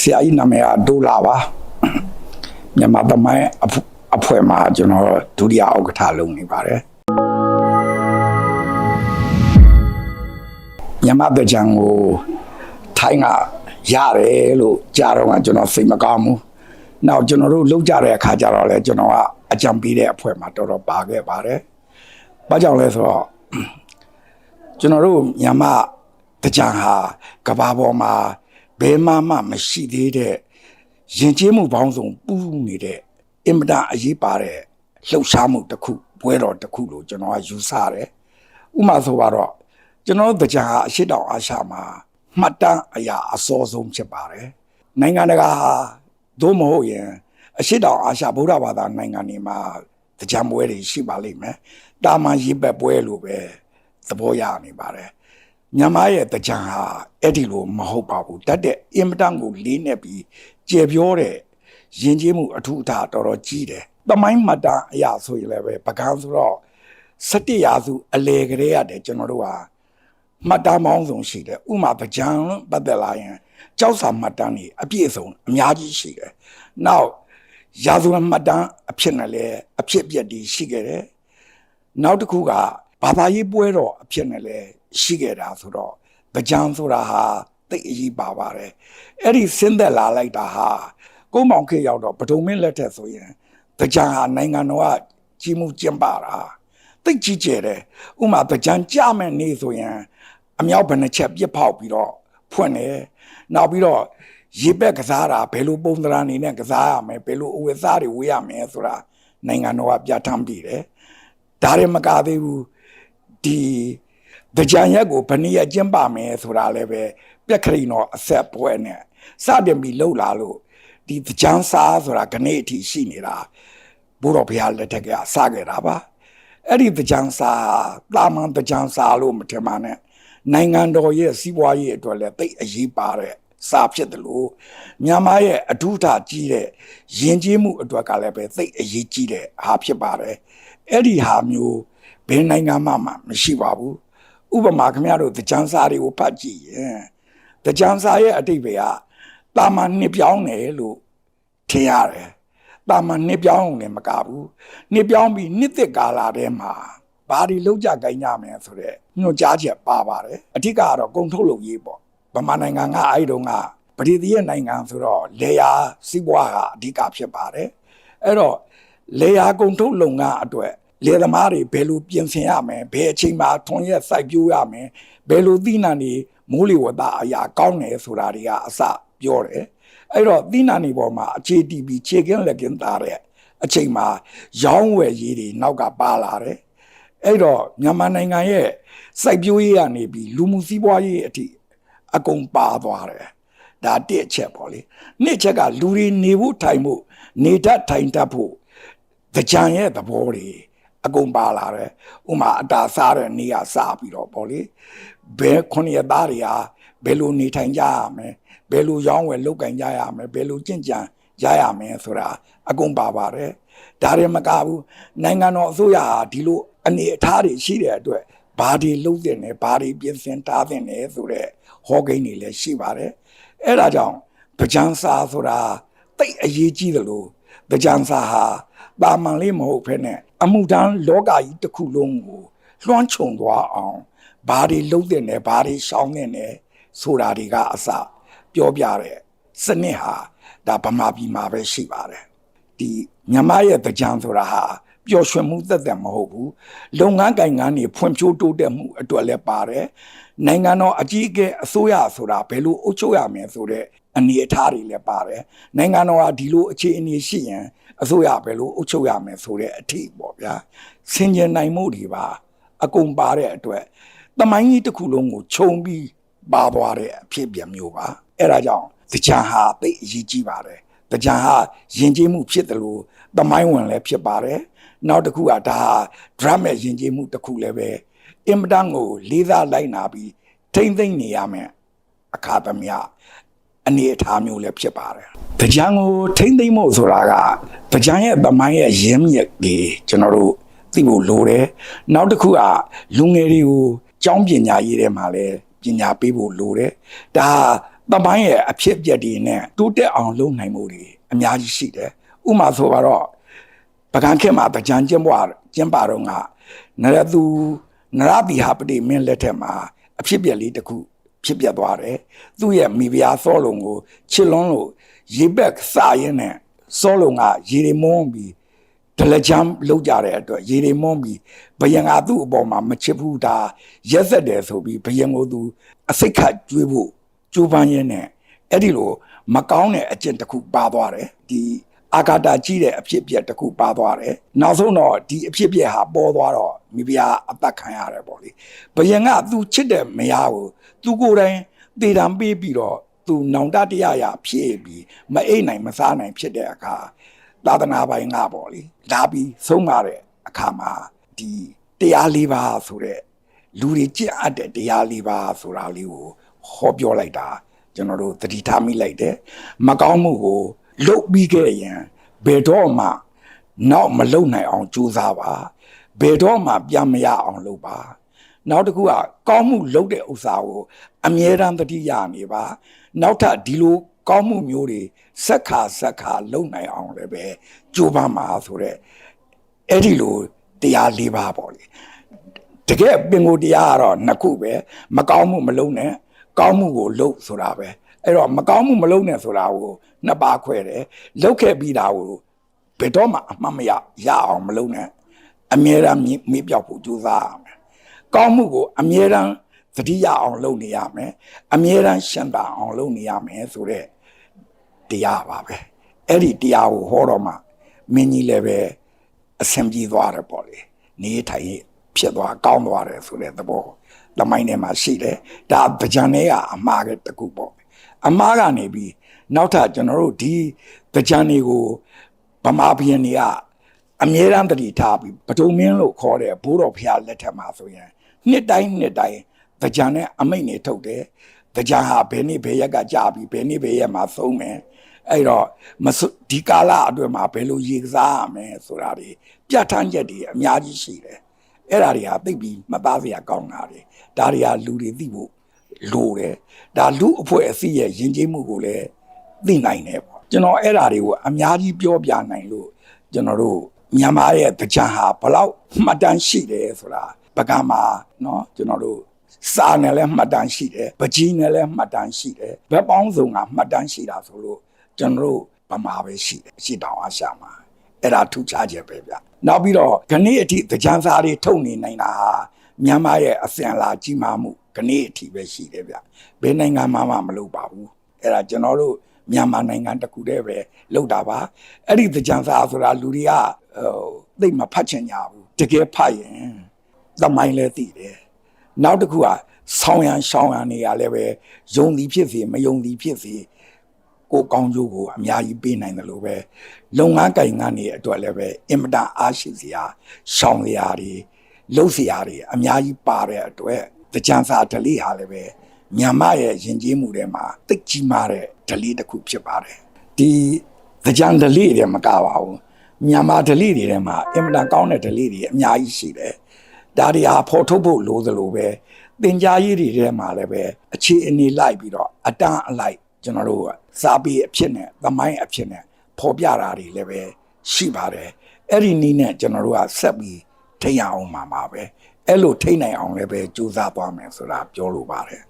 ဆရာကြီးနာမည်ကဒိုလာပါမြန်မာသမိုင်းအဖအဖွဲ့မှာကျွန်တော်ဒုတိယဥက္ကဋ္ဌလုပ်နေပါတယ်မြန်မာတကြံကိုထိုင်းကရတယ်လို့ကြားတော့ကကျွန်တော်စိတ်မကောင်းဘူး။နောက်ကျွန်တော်တို့လောက်ကြတဲ့အခါကျတော့လေကျွန်တော်ကအကြံပေးတဲ့အဖွဲ့မှာတော်တော်ပါခဲ့ပါတယ်။ဘာကြောင့်လဲဆိုတော့ကျွန်တော်တို့မြန်မာတကြံဟာကဘာပေါ်မှာ ဘယ်မှမှမရှိသေးတဲ့ယဉ်ကျေးမှုပေါင်းစုံပူးနေတဲ့အင်မတန်အရေးပါတဲ့လှုပ်ရှားမှုတစ်ခုပွဲတော်တစ်ခုလို့ကျွန်တော်ကယူဆတယ်။ဥပမာဆိုတော့ကျွန်တော်တို့တကြံဟာအရှိတောင်အာရှမှာမှတ်တမ်းအရာအစောဆုံးဖြစ်ပါတယ်။နိုင်ငံတကာဟာသို့မဟုတ်ရင်အရှိတောင်အာရှဗုဒ္ဓဘာသာနိုင်ငံတွေမှာတကြံပွဲတွေရှိပါလိမ့်မယ်။တာမန်ရေးပက်ပွဲလို့ပဲသဘောရနေပါတယ်။ မြန်မာရဲ့တကြံဟာအဲ့ဒီလိုမဟုတ်ပါဘူး။တတ်တဲ့အင်မတန်ကိုလေးနဲ့ပြီးကျေပြောတဲ့ယဉ်ကျေးမှုအထူးအထာတော်တော်ကြီးတယ်။တမိုင်းမှတ်တမ်းအရာဆိုရင်လည်းပဲပကံဆိုတော့စတိရာစုအလေကလေးရတယ်ကျွန်တော်တို့ဟာမှတ်တမ်းပေါင်းစုံရှိတယ်ဥမာပကြံပတ်သက်လာရင်ကြောက်စာမှတ်တမ်းတွေအပြည့်အစုံအများကြီးရှိတယ်နောက်ရာဇဝင်မှတ်တမ်းအဖြစ်နဲ့လည်းအဖြစ်အပျက်တွေရှိခဲ့တယ်နောက်တစ်ခုက ဘာသာရေးပွဲတော်အဖြစ်နဲ့လည်းရှိခဲ့တာဆိုတော့ပကြံဆိုတာဟာသိအရေးပါပါတယ်အဲ့ဒီဆင်းသက်လာလိုက်တာဟာကိုမောင်ခေရောက်တော့ပဒုံမင်းလက်ထက်ဆိုရင်ပကြံဟာနိုင်ငံတော်ကကြီးမှုကျင်းပတာသိကြီးကျယ်တယ်ဥမာပကြံကြမဲ့နေ့ဆိုရင်အမြောက်ဘယ်နှချက်ပြစ်ဖောက်ပြီးတော့ဖွင့်တယ်နောက်ပြီးတော့ရေပက်ကစားတာဘယ်လိုပုံသဏ္ဍာန်နေနဲ့ကစားရမယ်ဘယ်လိုအဝတ်စားတွေဝေးရမယ်ဆိုတာနိုင်ငံတော်ကပြဋ္ဌာန်းပြီးတယ်ဒါတွေမကသေးဘူး ဒီတကြံရက်ကိုဘယ်နည်းကျင်းပမယ်ဆိုတာလည်းပဲပြက်ခရိနော်အဆက်ပွဲနဲ့စတင်ပြီးလှုပ်လာလို့ဒီတကြံစားဆိုတာခဏအထိရှိနေတာဘုရောဘုရားလက်ထက်ကစခဲ့တာပါအဲ့ဒီတကြံစားတာမန်တကြံစားလို့မထင်ပါနဲ့နိုင်ငံတော်ရဲ့စီးပွားရေးအတွက်လည်းသိအရေးပါတဲ့စာဖြစ်တယ်လို့မြန်မာရဲ့အထူးထားကြီးတဲ့ယဉ်ကျေးမှုအတွက်ကလည်းပဲသိအရေးကြီးတဲ့ဟာဖြစ်ပါတယ်အဲ့ဒီဟာမျိုး ဘယ်နိုင်ငံမှမှမရှိပါဘူးဥပမာခင်ဗျားတို့တကြံစာတွေကိုဖတ်ကြည့်ရင်တကြံစာရဲ့အတိတ်ပဲကတာမန်နှစ်ပြောင်းတယ်လို့ထင်ရတယ်တာမန်နှစ်ပြောင်းလည်းမကဘူးနှစ်ပြောင်းပြီးနှစ်သက်ကာလထဲမှာဘာတွေလောက်ကြကိုင်းကြမယ်ဆိုတော့ညွှန်ကြားချက်ပါပါတယ်အထစ်ကတော့ကုံထုတ်လုပ်ရေးပေါ့ဗမာနိုင်ငံကအဲ့တုန်းကပရိသတ်နိုင်ငံဆိုတော့လေယာစီးပွားကအဓိကဖြစ်ပါတယ်အဲ့တော့လေယာကုံထုတ်လုပ်ငန်းအတွက် လေသမားတွေဘယ်လိုပြင်ဆင်ရမယ်ဘယ်အချိန်မှာထွန်ရက်စိုက်ပျိုးရမယ်ဘယ်လိုသီးနှံတွေမိုးလေဝသအရာကောင်းတယ်ဆိုတာတွေကအစပြောတယ်အဲ့တော့သီးနှံတွေပေါ်မှာအခြေတည်ပြီးခြေကင်းလက်ကင်းသားတဲ့အချိန်မှာရောင်းဝယ်ရေးတွေနောက်ကပါလာတယ်အဲ့တော့မြန်မာနိုင်ငံရဲ့စိုက်ပျိုးရေးကနေပြီးလူမှုစီးပွားရေးအထိအကုန်ပါသွားတယ်ဒါတစ်ချက်ပေါ့လေနှစ်ချက်ကလူတွေနေဖို့ထိုင်ဖို့နေတတ်ထိုင်တတ်ဖို့ကြံရဲ့သဘောတွေ အကုန်ပါလာတယ်ဥမာအတာစားတဲ့နေရာစားပြီးတော့ပေါ့လေဘယ်ခုနှစ်ရက်သားတွေဟာဘယ်လိုနေထိုင်ကြရမလဲဘယ်လိုရောင်းဝယ်လုပ်ကင်ကြရမလဲဘယ်လိုကြင့်ကြံရရမယ်ဆိုတာအကုန်ပါပါတယ်ဒါတွေမကဘူးနိုင်ငံတော်အစိုးရဟာဒီလိုအနေအထားတွေရှိတဲ့အတွက်ဘာတွေလုပ်တင်လဲဘာတွေပြင်ဆင်ထားတင်လဲဆိုတော့ဟောကိန်းတွေလည်းရှိပါတယ်အဲ့ဒါကြောင့်ပကြံစာဆိုတာတိတ်အရေးကြီးတယ်လို့ပကြံစာဟာတာမန်လေးမဟုတ်ဖ ೇನೆ အမှုတန်းလောကကြီးတစ်ခုလုံးကိုလွှမ်းခြုံသွားအောင်ဘာတွေလုပ်တင်လဲဘာတွေရှောင်တင်လဲဆိုတာတွေကအစပြောပြတဲ့စနစ်ဟာဒါဗမာပြည်မှာပဲရှိပါတယ်ဒီမြမရဲ့ကြံဆိုတာဟာပျော်ရွှင်မှုသက်သက်မဟုတ်ဘူးလုပ်ငန်းကိုင်ငန်းတွေဖွံ့ဖြိုးတိုးတက်မှုအတွက်လည်းပါတယ် နိုင်ငံတော်အကြီးအကဲအစိုးရဆိုတာဘယ်လိုအုပ်ချုပ်ရမလဲဆိုတဲ့အနေအထားတွေလည်းပါတယ်နိုင်ငံတော်ကဒီလိုအခြေအနေရှိရင်အစိုးရဘယ်လိုအုပ်ချုပ်ရမလဲဆိုတဲ့အထိပေါ့ဗျာဆင်ခြင်နိုင်မှုတွေပါအကုန်ပါတဲ့အတွက်တမိုင်းကြီးတစ်ခုလုံးကိုခြုံပြီးပါသွားတဲ့အဖြစ်ပြမျိုးပါအဲ့ဒါကြောင့်ကြံဟာသိအရေးကြီးပါတယ်ကြံဟာယဉ်ကျေးမှုဖြစ်တယ်လို့တမိုင်းဝင်လည်းဖြစ်ပါတယ်နောက်တစ်ခုကဒါဟာ drum ရဲ့ယဉ်ကျေးမှုတစ်ခုလည်းပဲ အင်မတန်ကိုလေးစားလိုက်နာပြီးထိမ့်သိမ့်နေရမယ်အခါသမယအနေအထားမျိုးလည်းဖြစ်ပါတယ်။ကြံကိုထိမ့်သိမ့်ဖို့ဆိုတာကကြံရဲ့သမိုင်းရဲ့ရင်းမြစ်ကြီးကျွန်တော်တို့သိဖို့လိုတယ်။နောက်တစ်ခုကလူငယ်တွေကိုကျောင်းပညာရေးထဲမှာလည်းပညာပေးဖို့လိုတယ်။ဒါသတမိုင်းရဲ့အဖြစ်အပျက်တွေနဲ့တိုးတက်အောင်လုပ်နိုင်မှုတွေအများကြီးရှိတယ်ဥပမာဆိုတော့ပကံခေတ်မှာတကြံကျင်းပွားကျင်းပါတော့ကနရသူ နရတိဟာပတိမင်းလက်ထက်မှာအဖြစ်အပျက်လေးတစ်ခုဖြစ်ပျက်သွားတယ်သူ့ရဲ့မိဖုရားစောလုံကိုချစ်လွန်းလို့ရေဘက်စာရင်းနဲ့စောလုံကရေတွေမုန်းပြီးဒလချမ်းလောက်ကြတဲ့အတွက်ရေတွေမွန်းပြီးဘယံကသူ့အပေါ်မှာမချစ်ဘူးဒါရက်ဆက်တယ်ဆိုပြီးဘယံကိုသူအစိတ်ခတ်ကျွေးဖို့ကြိုးပမ်းရင်းနဲ့အဲ့ဒီလိုမကောင်းတဲ့အကျင့်တစ်ခုပါသွားတယ်ဒီ အာဂါတာကြီးတဲ့အဖြစ်အပျက်တစ်ခုပါသွားတယ်နောက်ဆုံးတော့ဒီအဖြစ်အပျက်ဟာပေါ်သွားတော့မိဖုရားအသက်ခံရတယ်ပေါ့လေဘယံကသူချစ်တဲ့မယားကိုသူကိုယ်တိုင်တေတံပေးပြီးတော့သူနောင်တတရားရဖြစ်ပြီးမအိတ်နိုင်မစားနိုင်ဖြစ်တဲ့အခါသာသနာပိုင်ကပေါ့လေလာပြီးဆုံးမတဲ့အခါမှာဒီတရားလေးပါဆိုတဲ့လူတွေကြင်အပ်တဲ့တရားလေးပါဆိုတာလေးကိုဟောပြောလိုက်တာကျွန်တော်တို့သတိထားမိလိုက်တယ်မကောင်းမှုကို လုတ်ပြီးခဲ့ရင်ဘယ်တော့မှနောက်မလုံနိုင်အောင်ကြိုးစားပါဘယ်တော့မှပြန်မရအောင်လုပ်ပါနောက်တစ်ခုကကောင်းမှုလုပ်တဲ့ဥစ္စာကိုအမြဲတမ်းသတိရနေပါနောက်ထပ်ဒီလိုကောင်းမှုမျိုးတွေဆက်ခါဆက်ခါလုံနိုင်အောင်လည်းပဲကြိုးပမ်းပါဆိုတော့အဲ့ဒီလိုတရား၄ပါးပေါ့လေတကယ်ပင်ကိုတရားကတော့နှစ်ခုပဲမကောင်းမှုမလုံနဲ့ကောင်းမှုကိုလုပ်ဆိုတာပဲ အဲ့တော့မကောင်းမှုမလုပ်နဲ့ဆိုတာကိုနှစ်ပါးခွဲတယ်လုပ်ခဲ့ပြီးတာကိုဘယ်တော့မှအမှတ်မရရအောင်မလုပ်နဲ့အမြဲတမ်းမေ့ပြောက်ဖို့ကြိုးစားရမယ်ကောင်းမှုကိုအမြဲတမ်းသတိရအောင်လုပ်နေရမယ်အမြဲတမ်းရှင်းတာအောင်လုပ်နေရမယ်ဆိုတော့တရားပါပဲအဲ့ဒီတရားကိုဟောတော့မှမင်းကြီးလည်းပဲအဆင်ပြေသွားတယ်ပေါ့လေနေထိုင်ရေးဖြစ်သွားကောင်းသွားတယ်ဆိုတဲ့သဘောလမိုင်းထဲမှာရှိတယ်ဒါဗကြံတွေကအမှားကတကူပေါ့ အမှားကနေပြီးနောက်ထပ်ကျွန်တော်တို့ဒီဗကြံတွေကိုဗမာပြည်နေကအမြဲတမ်းတတိထားပြီးပဒုံမင်းလို့ခေါ်တဲ့ဘိုးတော်ဖျားလက်ထက်မှာဆိုရင်နှစ်တိုင်းနှစ်တိုင်းဗကြံနဲ့အမိတ်နေထုတ်တယ်ဗကြံဟာဘယ်နေ့ဘယ်ရက်ကကြာပြီဘယ်နေ့ဘယ်ရက်မှာသုံးမယ်အဲ့တော့မစွဒီကာလအတွင်းမှာဘယ်လိုရေကစားရမယ်ဆိုတာတွေပြဋ္ဌာန်းချက်တွေအများကြီးရှိတယ်အဲ့ဒါတွေဟာသိပြီးမသားစရာကောင်းတာတွေဒါတွေဟာလူတွေသိဖို့ လိုတယ်ဒါလူအဖွဲ့အစည်းရဲ့ယဉ်ကျေးမှုကိုလည်းသိနိုင်တယ်ပေါ့ကျွန်တော်အဲ့ဒါတွေကိုအများကြီးပြောပြနိုင်လို့ကျွန်တော်တို့မြန်မာရဲ့ကြံဟာဘလောက်မှတ်တမ်းရှိတယ်ဆိုတာပကံမှာเนาะကျွန်တော်တို့စာနဲ့လည်းမှတ်တမ်းရှိတယ်ပကြီးနဲ့လည်းမှတ်တမ်းရှိတယ်ဘက်ပေါင်းစုံကမှတ်တမ်းရှိတာဆိုလို့ကျွန်တော်တို့ဗမာပဲရှိတယ်ရှိတောင်အားရှာမှာအဲ့ဒါထူးခြားချက်ပဲဗျနောက်ပြီးတော့ခဏိအထိကြံစာတွေထုတ်နေနိုင်တာဟာမြန်မာရဲ့အစဉ်အလာကြီးမားမှု ခဏိအထိပဲရှိတယ်ဗျဘယ်နိုင်ငံမှမမလုပ်ပါဘူးအဲ့ဒါကျွန်တော်တို့မြန်မာနိုင်ငံတစ်ခုတည်းပဲလုပ်တာပါအဲ့ဒီကြံစာဆိုတာလူတွေကဟိုသိမဖတ်ချင်ကြဘူးတကယ်ဖတ်ရင်သမိုင်းလဲသိတယ်နောက်တစ်ခုကဆောင်းရန်ရှောင်းရန်နေရလည်းပဲယုံသည်ဖြစ်စေမယုံသည်ဖြစ်စေကိုကောင်းကျိုးကိုအများကြီးပေးနိုင်တယ်လို့ပဲလုပ်ငန်းကင်ငန်းတွေအတွက်လည်းပဲအင်မတန်အားရှိစရာရှောင်းစရာတွေလှုပ်စရာတွေအများကြီးပါတဲ့အတွက် ကြံစာဓလေ့ဟာလည်းပဲမြန်မာရဲ့ယဉ်ကျေးမှုထဲမှာသိပ်ကြီးမားတဲ့ဓလေ့တစ်ခုဖြစ်ပါတယ်ဒီကြံဓလေ့တွေမကပါဘူးမြန်မာဓလေ့တွေထဲမှာအင်မတန်ကောင်းတဲ့ဓလေ့တွေအများကြီးရှိတယ်ဒါတွေဟာဖော်ထုတ်ဖို့လိုသလိုပဲသင်ကြားရေးတွေထဲမှာလည်းပဲအခြေအနေလိုက်ပြီးတော့အတန်းအလိုက်ကျွန်တော်တို့ကစာပေအဖြစ်နဲ့သမိုင်းအဖြစ်နဲ့ဖော်ပြတာတွေလည်းပဲရှိပါတယ်အဲ့ဒီနည်းနဲ့ကျွန်တော်တို့ကဆက်ပြီးထိရအောင်မှာပါပဲ အဲ့လိုထိနိုင်အောင်လည်းပဲကြိုးစားသွားမယ်ဆိုတာပြောလိုပါတယ်